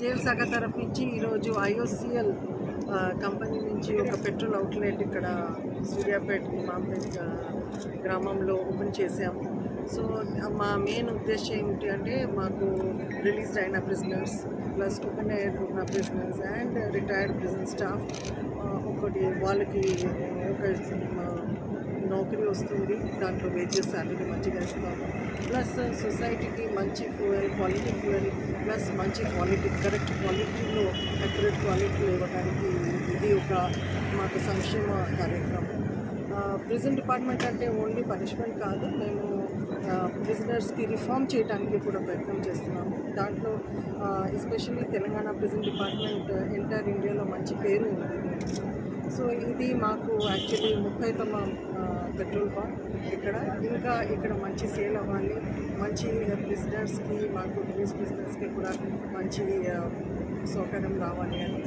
Steel శాఖ తరఫు నుంచి ఈరోజు ఐఓసిఎల్ కంపెనీ నుంచి ఒక పెట్రోల్ అవుట్లెట్ ఇక్కడ సూర్యాపేట మాంపేట గ్రామంలో ఓపెన్ చేసాము సో మా మెయిన్ ఉద్దేశం ఏమిటి అంటే మాకు రిలీజ్డ్ అయిన ప్రిజనర్స్ ప్లస్ ఓపెన్ ఎయిర్ ఉన్న prisoners and retired prison staff ఒకటి వాళ్ళకి ఒక ఆ, వస్తుంది. దాంట్లో వేజెస్ శాలరీ మంచిగా ఇస్తాము. ప్లస్ సొసైటీకి మంచి ఫ్యూయల్ క్వాలిటీ ఫ్యూయల్ ప్లస్ మంచి క్వాలిటీ కరెక్ట్ క్వాలిటీలో అక్యురేట్ క్వాలిటీలో ఇవ్వడానికి ఇది ఒక మాకు సంక్షేమ కార్యక్రమం. ప్రిజన్ డిపార్ట్మెంట్ అంటే ఓన్లీ పనిష్మెంట్ కాదు. మేము ప్రిజనర్స్కి రిఫార్మ్ చేయడానికి కూడా ప్రయత్నం చేస్తున్నాము. దాంట్లో especially Telangana prison department entire ఇండియాలో మంచి పేరు ఉంది. సో ఇది మాకు యాక్చువల్లీ ముప్పై తమ పెట్రోల్ పంప్ ఇక్కడ. ఇంకా ఇక్కడ మంచి సేల్ అవ్వాలి. మంచి బిజినెస్కి మాకు బిజినెస్ బిజినెస్కి కూడా మంచి సౌకర్యం రావాలి అని